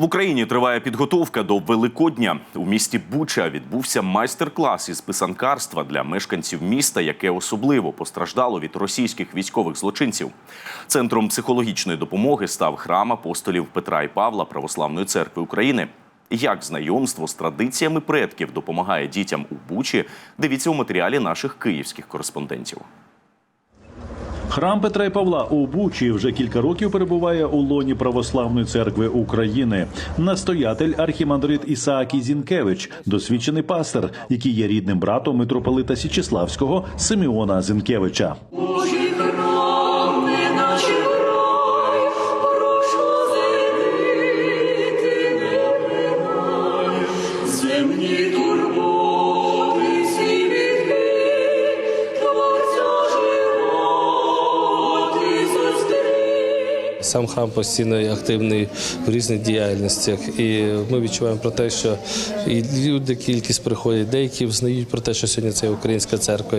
В Україні триває підготовка до Великодня. У місті Буча відбувся майстер-клас із писанкарства для мешканців міста, яке особливо постраждало від російських військових злочинців. Центром психологічної допомоги став храм апостолів Петра і Павла Православної церкви України. Як знайомство з традиціями предків допомагає дітям у Бучі? Дивіться у матеріалі наших київських кореспондентів. Храм Петра і Павла у Бучі вже кілька років перебуває у лоні Православної церкви України. Настоятель архімандрит Ісаакій Зінкевич, досвідчений пастор, який є рідним братом митрополита Січеславського Симеона Зінкевича. Сам храм постійно активний в різних діяльностях, і ми відчуваємо про те, що і люди кількість приходять, деякі взнають про те, що сьогодні це українська церква,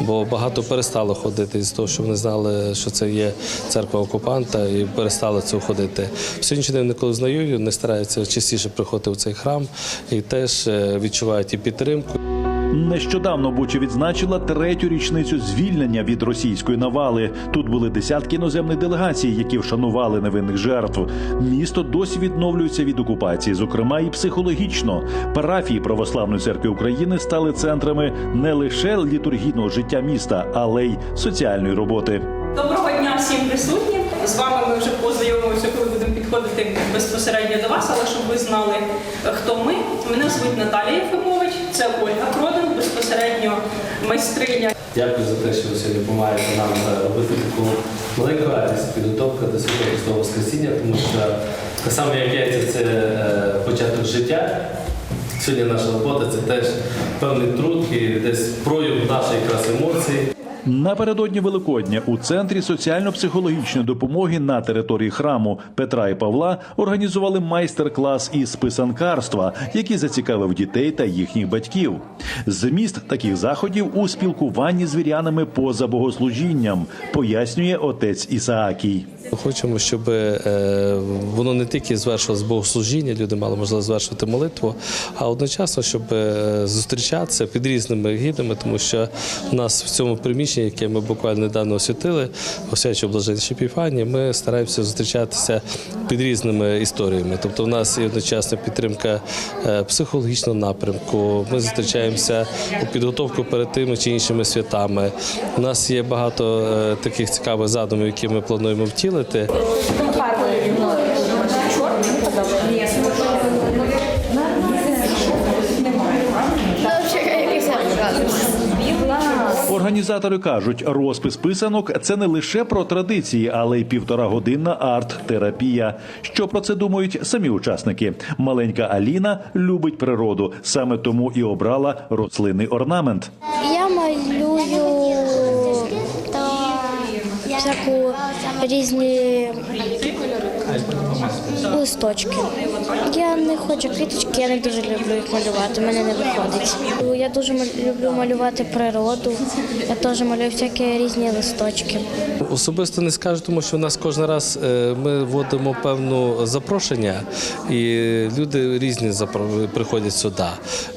бо багато перестало ходити з того, що вони знали, що це є церква окупанта, і перестали це ходити. В сьогоднішній день, коли знають, вони стараються частіше приходити в цей храм і теж е, відчувають і підтримку. Нещодавно Буча відзначила третю річницю звільнення від російської навали. Тут були десятки іноземних делегацій, які вшанували невинних жертв. Місто досі відновлюється від окупації, зокрема і психологічно. Парафії Православної церкви України стали центрами не лише літургійного життя міста, але й соціальної роботи. Доброго дня всім присутнім. З вами ми вже познайомимося, коли будемо підходити безпосередньо до вас, але щоб ви знали, хто ми. Мене звуть Наталія Єфимович, це Ольга Продан, безпосередньо майстриня. Дякую за те, що ви сьогодні допомагаєте нам е, робити таку маленьку радість, підготовка до Святого Христового Воскресіння, тому що так само як яйця це е, початок життя. Сьогодні наша робота це теж певний труд і десь прояв нашої якраз емоцій. Напередодні Великодня у центрі соціально-психологічної допомоги на території храму Петра і Павла організували майстер-клас із писанкарства, який зацікавив дітей та їхніх батьків. Зміст таких заходів у спілкуванні з вірянами поза богослужінням, пояснює отець Ісаакій. Хочемо, щоб е, воно не тільки звершилось богослужіння, люди мали можливість звершувати молитву, а одночасно, щоб е, зустрічатися під різними гідами, тому що в нас в цьому приміщенні, яке ми буквально недавно освятили, освячує блаженші Піфані, ми стараємося зустрічатися під різними історіями. Тобто, в нас є одночасна підтримка е, психологічного напрямку. Ми зустрічаємося у підготовку перед тими чи іншими святами. У нас є багато е, таких цікавих задумів, які ми плануємо втілити. Організатори кажуть, розпис писанок це не лише про традиції, але й півторагодинна арт-терапія. Що про це думають самі учасники? Маленька Аліна любить природу, саме тому і обрала рослинний орнамент. Я малюю всяку різні листочки. Я не хочу квіточки, я не дуже люблю їх малювати, мене не виходить. Я дуже люблю малювати природу, я теж малюю всякі різні листочки. Особисто не скажу, тому що у нас кожен раз е, ми вводимо певну запрошення, і люди різні приходять сюди.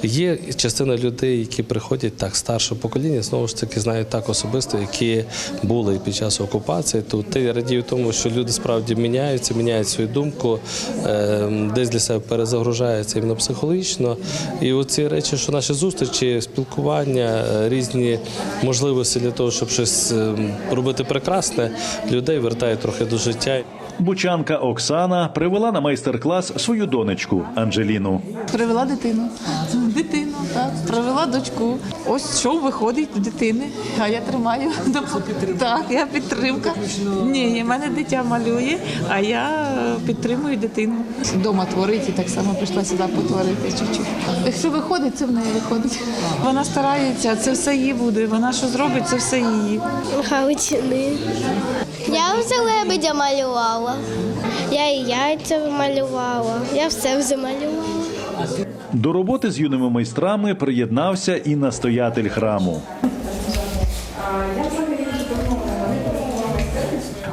Є частина людей, які приходять так старшого покоління, знову ж таки знають так особисто, які були під час окупації. Тут я радію тому, що люди справді міняються, міняють свою думку, е, десь для себе перезагружаються іменно психологічно. І оці речі, що наші зустрічі, спілкування, е, різні можливості для того, щоб щось е, робити прекрасне, людей вертають трохи до життя. Бучанка Оксана привела на майстер-клас свою донечку Анжеліну. Привела дитину. Дитину, так. Привела дочку. Ось що виходить в дитини, а я тримаю. Так, я підтримка. Ні, в мене дитя малює, а я підтримую дитину. Дома творить і так само прийшла сюди потворити чуть-чуть. Якщо виходить, це в неї виходить. Вона старається, це все її буде. Вона що зробить, це все її. Галичини. Я вже лебедя малювала. Я і яйця малювала. Я все вже малювала. До роботи з юними майстрами приєднався і настоятель храму.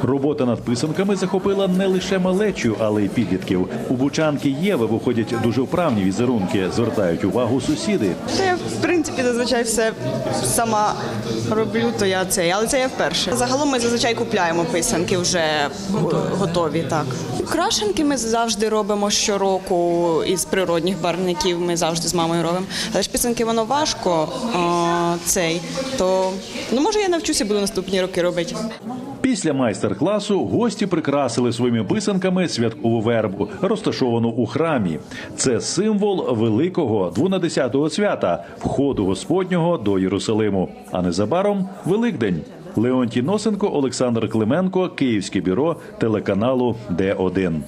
Робота над писанками захопила не лише малечу, але й підлітків. У бучанки Єви виходять дуже вправні візерунки, звертають увагу сусіди. Та я в принципі зазвичай все сама роблю, то я це, але це я вперше. Загалом ми зазвичай купляємо писанки вже готові. Так крашенки ми завжди робимо щороку із природних барвників. Ми завжди з мамою робимо. Але ж писанки воно важко а, цей. То ну може я навчуся, буду наступні роки робити. Після майстер-класу гості прикрасили своїми писанками святкову вербу, розташовану у храмі. Це символ великого двонадесятого свята входу Господнього до Єрусалиму. А незабаром Великдень. Леонтій Носенко, Олександр Клименко, Київське бюро телеканалу Д1.